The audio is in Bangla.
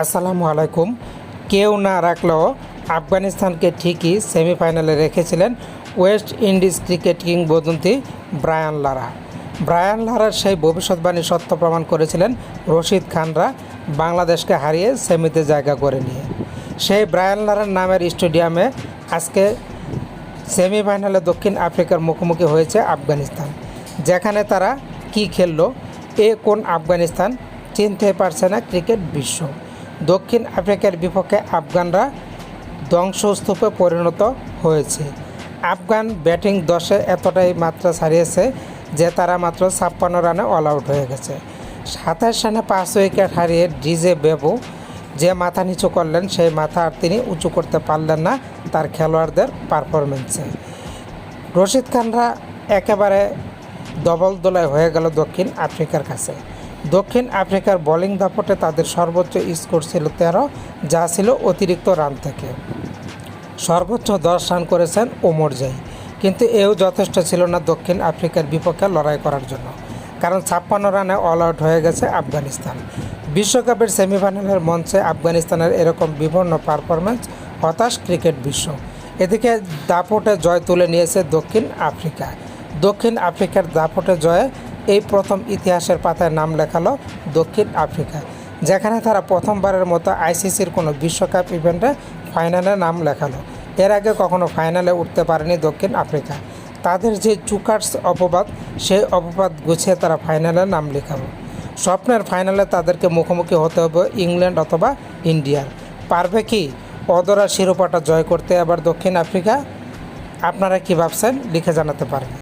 আসসালামু আলাইকুম। কেউ না রাখলেও আফগানিস্তানকে ঠিকই সেমিফাইনালে রেখেছিলেন ওয়েস্ট ইন্ডিজ ক্রিকেট কিংবদন্তি ব্রায়ান লারা। ব্রায়ান লারার সেই ভবিষ্যৎবাণী সত্য প্রমাণ করেছিলেন রশিদ খানরা বাংলাদেশকে হারিয়ে সেমিতে জায়গা করে নিয়ে। সেই ব্রায়ান লারার নামের স্টেডিয়ামে আজকে সেমিফাইনালে দক্ষিণ আফ্রিকার মুখোমুখি হয়েছে আফগানিস্তান, যেখানে তারা কি খেললো, এ কোন আফগানিস্তান, চিনতে পারছে না ক্রিকেট বিশ্ব। দক্ষিণ আফ্রিকার বিপক্ষে আফগানরা ধ্বংসস্তূপে পরিণত হয়েছে। আফগান ব্যাটিং দশে এতটাই মাত্রা ছাড়িয়েছে যে তারা মাত্র ছাপ্পান্ন রানে অল আউট হয়ে গেছে। সাতাশ রানে পাঁচ উইকেট হারিয়ে ডিজে বেবু যে মাথা নিচু করলেন, সেই মাথা আর তিনি উঁচু করতে পারলেন না তার খেলোয়াড়দের পারফরমেন্সে রশিদ খানরা একেবারে ডবল দোলায় হয়ে গেল দক্ষিণ আফ্রিকার কাছে। দক্ষিণ আফ্রিকার বোলিং দাপটে তাদের সর্বোচ্চ স্কোর ছিল তেরো, যা ছিল অতিরিক্ত রান থেকে। সর্বোচ্চ দশ রান করেছেন ওমর জাই, কিন্তু এও যথেষ্ট ছিল না দক্ষিণ আফ্রিকার বিপক্ষে লড়াই করার জন্য, কারণ ছাপ্পান্ন রানে অল আউট হয়ে গেছে আফগানিস্তান। বিশ্বকাপের সেমিফাইনালের মঞ্চে আফগানিস্তানের এরকম বিভিন্ন পারফরমেন্স হতাশ ক্রিকেট বিশ্ব। এদিকে দাপটে জয় তুলে নিয়েছে দক্ষিণ আফ্রিকা। দক্ষিণ আফ্রিকার দাপটে জয়ে এই প্রথম ইতিহাসের পাতায় নাম লেখালো দক্ষিণ আফ্রিকা, যেখানে তারা প্রথমবারের মতো আইসিসির কোনো বিশ্বকাপ ইভেন্টে ফাইনালে নাম লেখালো। এর আগে কখনো ফাইনালে উঠতে পারেনি দক্ষিণ আফ্রিকা। তাদের যে চুকার্স অপবাদ, সেই অপবাদ গুছিয়ে তারা ফাইনালে নাম লেখালো স্বপ্নের ফাইনালে তাদেরকে মুখোমুখি হতে হবে ইংল্যান্ড অথবা ইন্ডিয়ার। পারবে কি? অদরা শিরোপাটা জয় করতে আবার দক্ষিণ আফ্রিকা? আপনারা কি ভাবছেন? লিখে জানাতে পারেন।